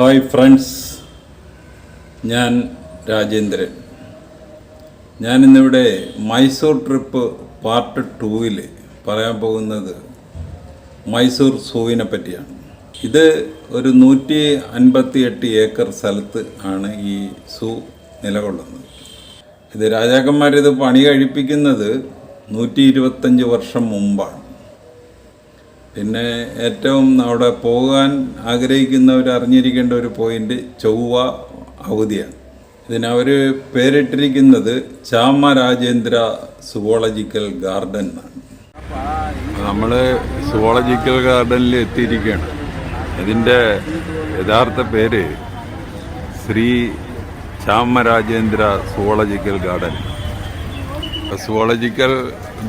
Hi friends ഞാൻ രാജേന്ദ്രൻ. ഞാനിന്നിവിടെ Mysore trip part ടൂവിൽ പറയാൻ പോകുന്നത് മൈസൂർ സൂവിനെ പറ്റിയാണ്. ഇത് ഒരു നൂറ്റി അൻപത്തി എട്ട് ഏക്കർ സ്ഥലത്ത് ആണ് ഈ സൂ നിലകൊള്ളുന്നത്. ഇത് രാജാക്കന്മാരിത് പണി കഴിപ്പിക്കുന്നത് നൂറ്റി ഇരുപത്തഞ്ച് വർഷം മുമ്പാണ്. പിന്നെ ഏറ്റവും അവിടെ പോകാൻ ആഗ്രഹിക്കുന്നവർ അറിഞ്ഞിരിക്കേണ്ട ഒരു പോയിന്റ് ചൊവ്വ അവധിയാണ്. ഇതിനവർ പേരിട്ടിരിക്കുന്നത് ചാമരാജേന്ദ്ര സുവോളജിക്കൽ ഗാർഡൻ എന്നാണ്. നമ്മൾ സുവോളജിക്കൽ ഗാർഡനിൽ എത്തിയിരിക്കുകയാണ്. ഇതിന്റെ യഥാർത്ഥ പേര് Shri Chamarajendra zoological garden. Zoological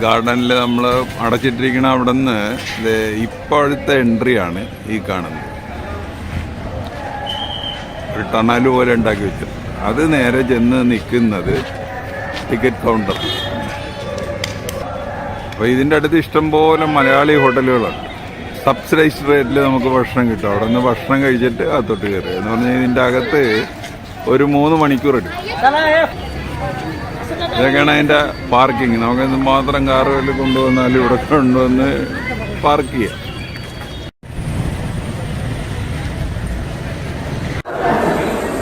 ഗാർഡനിൽ നമ്മൾ അടച്ചിട്ടിരിക്കുന്ന അവിടെ നിന്ന് ഇപ്പോഴത്തെ എൻട്രിയാണ് ഈ കാണുന്നത്. ഒരു ടണൽ പോലെ ഉണ്ടാക്കി വെച്ചു. അത് നേരെ ചെന്ന് നിൽക്കുന്നത് ടിക്കറ്റ് കൗണ്ടർ അപ്പോൾ ഇതിന്റെ അടുത്ത് ഇഷ്ടംപോലെ മലയാളി ഹോട്ടലുകളുണ്ട് സബ്സിഡൈസ്ഡ് റേറ്റിൽ നമുക്ക് ഭക്ഷണം കിട്ടും. അവിടെ നിന്ന് ഭക്ഷണം കഴിച്ചിട്ട് അകത്തോട്ട് കയറുക. എന്ന് പറഞ്ഞാൽ ഇതിന്റെ അകത്ത് ഒരു മൂന്ന് മണിക്കൂർ എടുക്കും. ഇതൊക്കെയാണ് അതിന്റെ പാർക്കിങ് നമുക്ക് മാത്രം വലിയ കൊണ്ടുവന്നാൽ ഇവിടെ കൊണ്ടുവന്ന് പാർക്ക് ചെയ്യാം.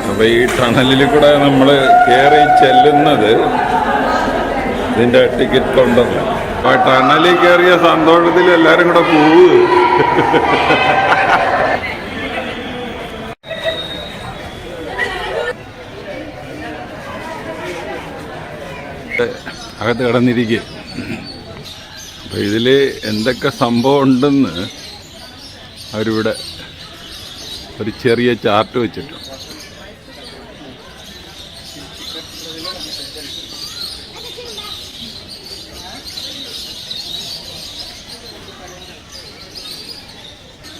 അപ്പോൾ ഈ ടണലിൽ കൂടെ നമ്മൾ കയറി ചെല്ലുന്നത് ഇതിന്റെ ടിക്കറ്റ് കൗണ്ടറിലാണ് ആ ടണലിൽ കയറിയ സന്തോഷത്തിൽ എല്ലാവരും കൂടെ പോവുക അകത്ത് കിടന്നിരിക്കുക അപ്പോൾ ഇതിൽ എന്തൊക്കെ സംഭവം ഉണ്ടെന്ന് അവരിവിടെ ഒരു ചെറിയ ചാർട്ട് വെച്ചിട്ടു.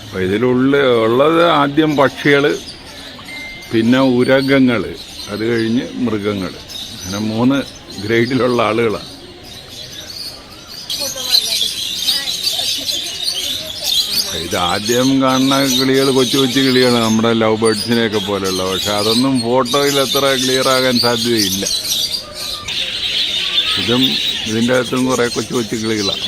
അപ്പോൾ ഇതിലുള്ള ഉള്ളത് ആദ്യം പക്ഷികൾ പിന്നെ ഉരകങ്ങൾ അത് കഴിഞ്ഞ് മൃഗങ്ങൾ അങ്ങനെ മൂന്ന് ഗ്രേഡിലുള്ള ആളുകളാണ് ഇത് ആദ്യം കാണുന്ന കിളികൾ കൊച്ചു കൊച്ചു കിളികളാണ് നമ്മുടെ ലവ് ബേർഡ്സിനെയൊക്കെ പോലെയുള്ള. പക്ഷെ അതൊന്നും ഫോട്ടോയിൽ അത്ര ക്ലിയർ ആകാൻ സാധ്യതയില്ല. ഇതും ഇതിന്റെ അകത്തും കുറേ കൊച്ചു കൊച്ചു കിളികളാണ്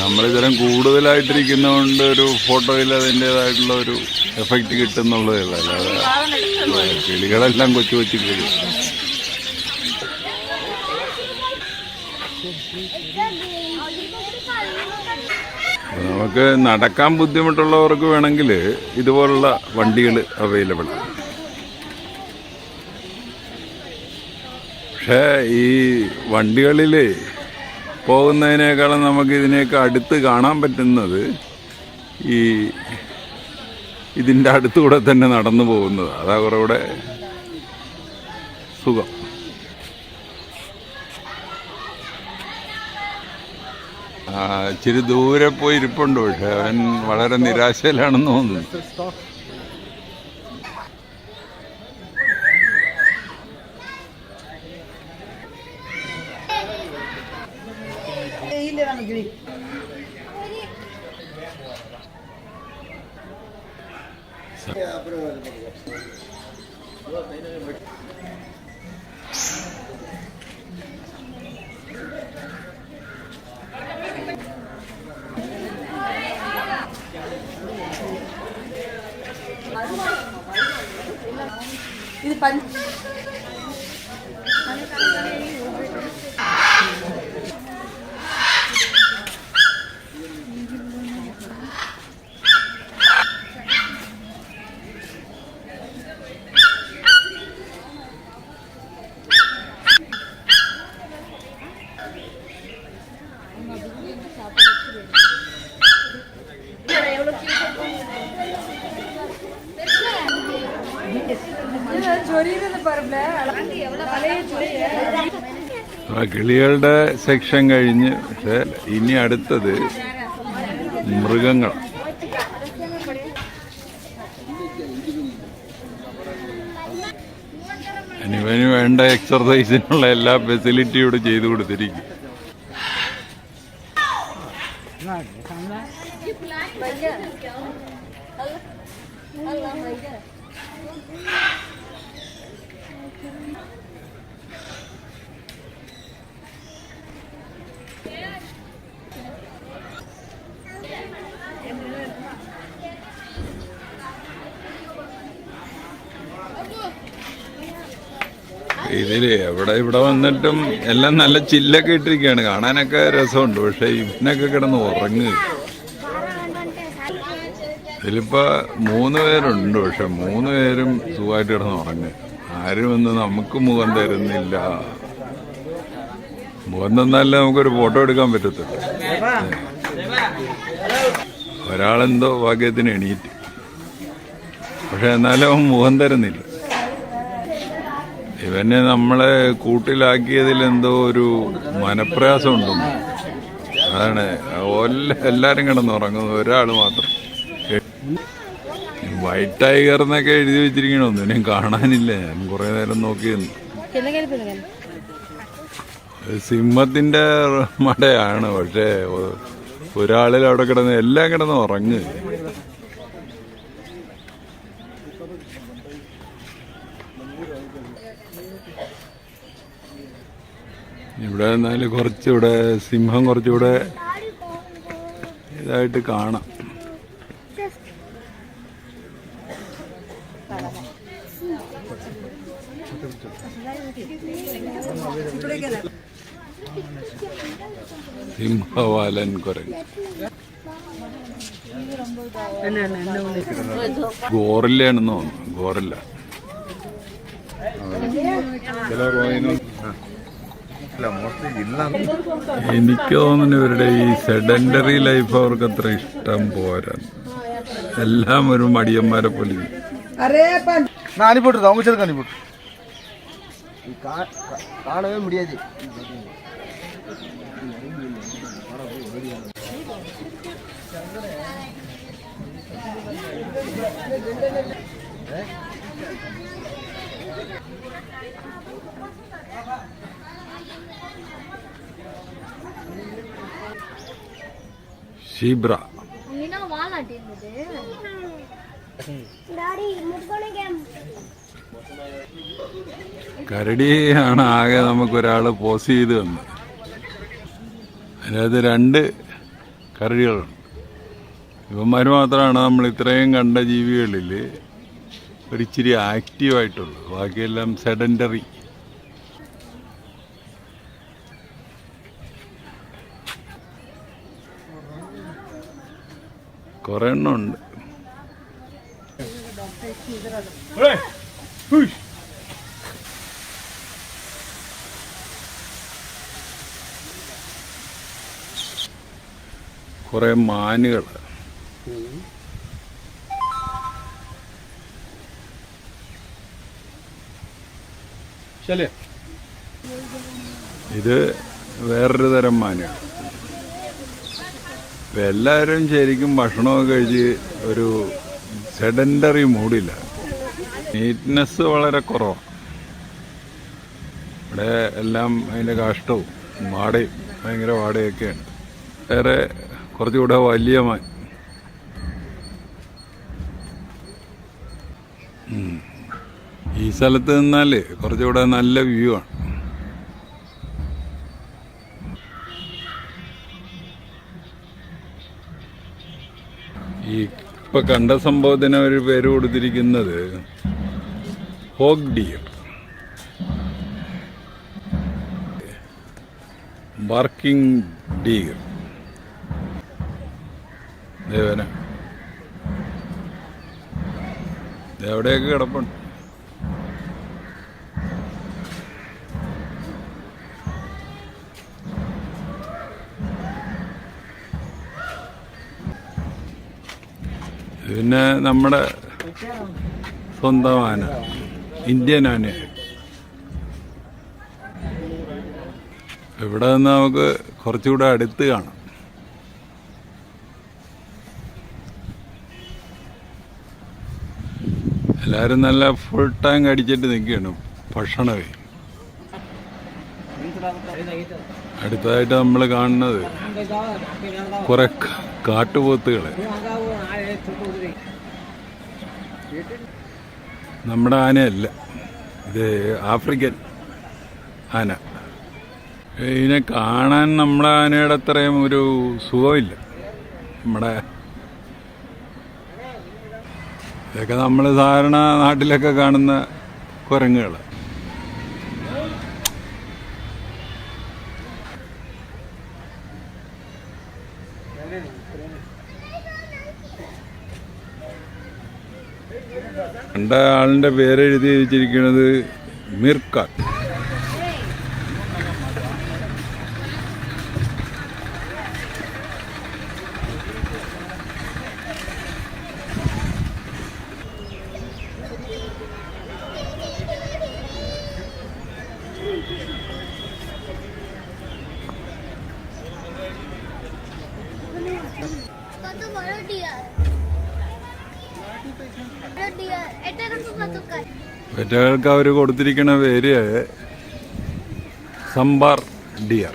നമ്മളിതരം കൂടുതലായിട്ടിരിക്കുന്നതുകൊണ്ട് ഒരു ഫോട്ടോയിൽ അതിന്റെതായിട്ടുള്ള ഒരു എഫക്റ്റ് കിട്ടുന്നുള്ളതല്ല അല്ലാതെ കിളികളെല്ലാം കൊച്ചു കൊച്ചു കിളികൾ നമുക്ക് നടക്കാൻ ബുദ്ധിമുട്ടുള്ളവർക്ക് വേണമെങ്കിൽ ഇതുപോലുള്ള വണ്ടികൾ അവൈലബിൾ പക്ഷേ ഈ വണ്ടികളിൽ പോകുന്നതിനേക്കാളും നമുക്ക് ഇതിനേക്ക് അടുത്ത് കാണാൻ പറ്റുന്നത് ഈ ഇതിന്റെ അടുത്തുകൂടെ തന്നെ നടന്നു പോകുന്നത് അതാ കുറേ സുഖം. ഇച്ചിരി ദൂരെ പോയി ഇരിപ്പുണ്ട് പക്ഷെ അവൻ വളരെ നിരാശയിലാണെന്ന് തോന്നുന്നു. ഇത് ആ കിളികളുടെ സെക്ഷൻ കഴിഞ്ഞ് പക്ഷെ ഇനി അടുത്തത് മൃഗങ്ങൾ ഇവന് വേണ്ട എക്സർസൈസിനുള്ള എല്ലാ ഫെസിലിറ്റിയും ഇവിടെ ചെയ്തു കൊടുത്തിരിക്കും. ഇതിൽ എവിടെ ഇവിടെ വന്നിട്ടും എല്ലാം നല്ല ചില്ലൊക്കെ ഇട്ടിരിക്കുകയാണ്. കാണാനൊക്കെ രസമുണ്ട്. പക്ഷെ ഇവനൊക്കെ കിടന്ന് ഉറങ്ങുക. ഇതിലിപ്പോ മൂന്ന് പേരുണ്ട്. പക്ഷെ മൂന്ന് പേരും സുഖമായിട്ട് കിടന്ന് ഉറങ്ങുക. ആരും ഒന്ന് നമുക്ക് മുഖം തരുന്നില്ല. മുഖം തന്നാലേ നമുക്കൊരു ഫോട്ടോ എടുക്കാൻ പറ്റത്തില്ല ഒരാളെന്തോ ഭാഗ്യത്തിന് എണീറ്റ്. പക്ഷെ എന്നാലും അവൻ മുഖം തരുന്നില്ല. ഇവനെ നമ്മളെ കൂട്ടിലാക്കിയതിൽ എന്തോ ഒരു മനപ്രയാസം ഉണ്ടെന്ന് അതാണ് എല്ലാരും കിടന്നുറങ്ങുന്നു. ഒരാൾ മാത്രം. വൈറ്റ് ടൈഗർ എന്നൊക്കെ എഴുതി വെച്ചിരിക്കണോ. ഒന്നിനും കാണാനില്ല. ഞാൻ കുറെ നേരം നോക്കിയിരുന്നു. സിംഹത്തിന്റെ മടയാണ്. പക്ഷേ ഒരാളിൽ അവിടെ കിടന്ന് എല്ലാം കിടന്ന് ഉറങ്ങുക ഇവിടെ എന്നാൽ കുറച്ചുകൂടെ സിംഹം കുറച്ചുകൂടെ ഇതായിട്ട് കാണാം. സിംഹവാലൻ കുരങ്ങ്. ഗോറില്ലാണെന്ന് തോന്നുന്നു ഗോറില്ല. എനിക്ക് തോന്നുന്നു ഇവരുടെ ഈ സെഡൻഡറി ലൈഫ് അവർക്ക് അത്ര ഇഷ്ടം പോരാ എല്ലാം ഒരു മടിയന്മാരെ പോലെ ഇരിക്കും. நான் அனுப்பி விட்டுறேன் அவங்க செலுக்கு அனுப்பி விட்டுறேன் காணவே சீப்ரா കരടിയാണ് ആകെ നമുക്ക് നമുക്കൊരാൾ പോസ് ചെയ്ത് തന്നത്. അതിനകത്ത് രണ്ട് കരടികളുണ്ട്. ഇവന്മാർ മാത്രമാണ് നമ്മൾ ഇത്രയും കണ്ട ജീവികളിൽ ഒരിച്ചിരി ആക്റ്റീവായിട്ടുള്ളത് ബാക്കിയെല്ലാം സെഡന്ററി കുറെ എണ്ണം ഉണ്ട്. കുറെ മാനുകൾ ഇത് വേറൊരു തരം മാനുകൾ ഇപ്പൊ എല്ലാവരും ശരിക്കും ഭക്ഷണമൊക്കെ കഴിച്ച് ഒരു സെഡൻഡറി മൂഡില്ല. നീറ്റ്നെസ് വളരെ കുറവാണ് ഇവിടെ എല്ലാം അതിന്റെ കാഷ്ടവും വാടയും ഭയങ്കര വാടയൊക്കെയാണ്. വേറെ കുറച്ചുകൂടെ വലിയ മാൻ. ഈ സ്ഥലത്ത് നിന്നാൽ കുറച്ചുകൂടെ നല്ല വ്യൂ ആണ്. ഈ ഇപ്പൊ കണ്ട സംഭവത്തിന് ഒരു പേര് കൊടുത്തിരിക്കുന്നത് ഹോഗ് ഡിയർ. ബാർക്കിംഗ് ദേവന. എവിടെയൊക്കെ കിടപ്പുണ്ട്? പിന്നെ നമ്മുടെ സ്വന്തം ആന ഇന്ത്യൻ ആന. ഇവിടെ നിന്ന് നമുക്ക് കുറച്ചുകൂടെ അടുത്ത് കാണാം. എല്ലാവരും നല്ല ഫുൾ ടാങ്ക് അടിച്ചിട്ട് നിൽക്കുകയാണ്. ഭക്ഷണമേ. അടുത്തതായിട്ട് നമ്മൾ കാണുന്നത് കുറെ കാട്ടുപോത്തുകളെ. നമ്മുടെ ആനയല്ല. ഇത് ആഫ്രിക്കൻ ആന. ഇതിനെ കാണാൻ നമ്മുടെ ആനയുടെ അത്രയും ഒരു സുഖമില്ല. നമ്മുടെ ഇതൊക്കെ നമ്മൾ സാധാരണ നാട്ടിലൊക്കെ കാണുന്ന കുരങ്ങുകൾ കണ്ട ആളിന്റെ പേര് എഴുതി വെച്ചിരിക്കുന്നത് മിർക്കാർ പെറ്റകൾക്ക് അവർ കൊടുത്തിരിക്കുന്ന പേര് സംബാർ ഡിയർ.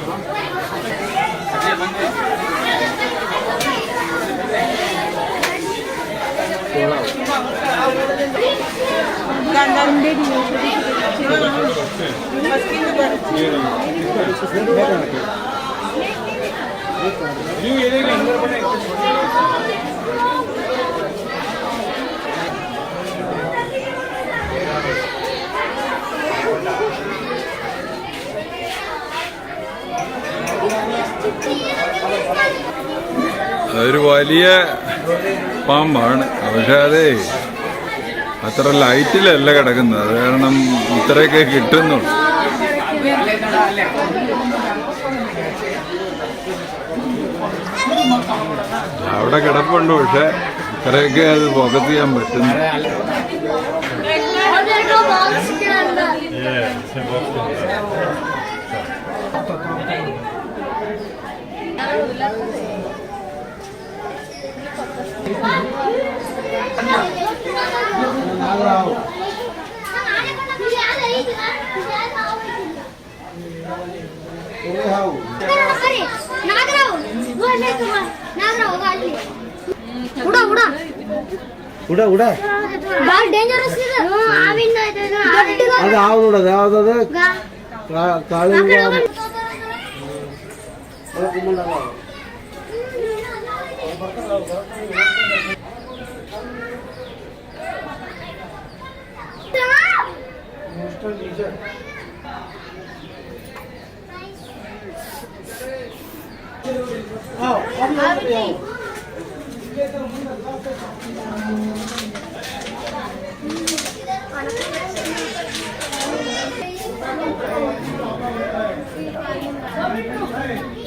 ನೀವು ಏನೇ ಅಂದ್ರೆ അതൊരു വലിയ പാമ്പാണ്. പക്ഷെ അതേ അത്ര ലൈറ്റിലല്ല കിടക്കുന്നത്. അത് കാരണം ഇത്രയൊക്കെ കിട്ടുന്നുള്ളൂ. അവിടെ കിടപ്പുണ്ട് പക്ഷെ ഇത്രയൊക്കെ അത് ഫോക്കസ് ചെയ്യാൻ പറ്റുന്നു Yeah, ಉಡ ಉಡ ಭಾಳ ಡೇಂಜರಸ್ ಇದೆ ಆವಿಂದ ಅದು ಆವ್ ನೋಡೋದು ಯಾವ್ದದು ಕಾಳು Hey!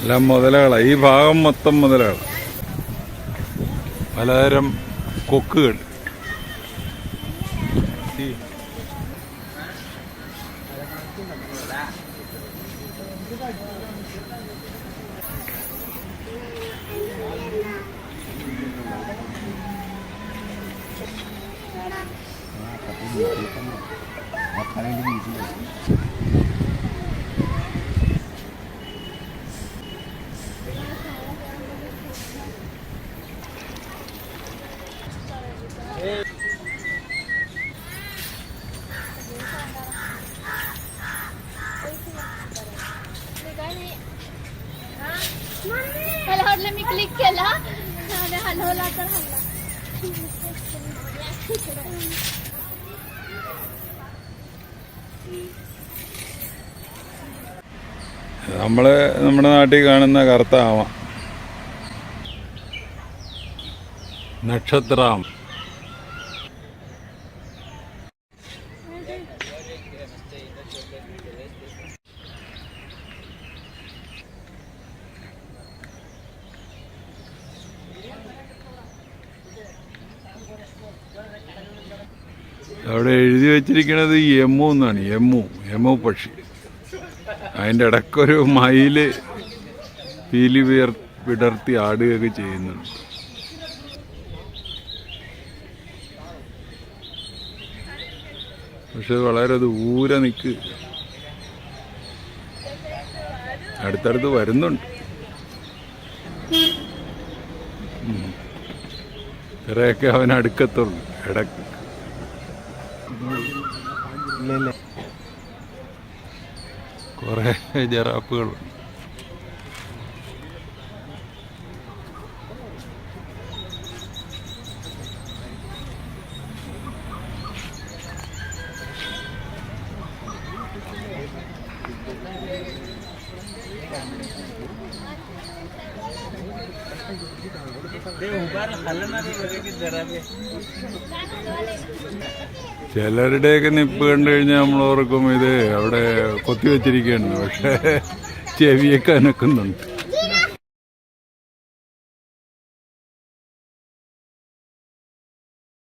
എല്ലാം മുതലകളാ ഈ ഭാഗം മൊത്തം മുതലകളാ പലതരം കൊക്കുകൾ ഈ मला നമ്മൾ നമ്മുടെ നാട്ടിൽ കാണുന്ന കറുത്ത ആമ നക്ഷത്രാം. അവിടെ എഴുതി വെച്ചിരിക്കുന്നത് യമു എന്നാണ് യമു യമു പക്ഷി. അതിന്റെ ഇടയ്ക്കൊരു മയിൽ പീലി വിയർ വിടർത്തി ആടുകയൊക്കെ ചെയ്യുന്നുണ്ട്. പക്ഷെ വളരെ ദൂരെ നിൽക്ക് അടുത്തടുത്ത് വരുന്നുണ്ട്. ഇത്രയൊക്കെ അവൻ അടുക്കത്തുള്ളൂ ഇടയ്ക്ക്. ഇല്ല കുറെ ജറാപ്പുകളുണ്ട് ചിലരുടെയൊക്കെ നിപ്പ് കണ്ടു കഴിഞ്ഞാൽ നമ്മൾ ഓർക്കും ഇത് അവിടെ കൊത്തി കൊത്തിവെച്ചിരിക്കുകയാണ് പക്ഷേ ചെവിയൊക്കെ അനക്കുന്നുണ്ട്.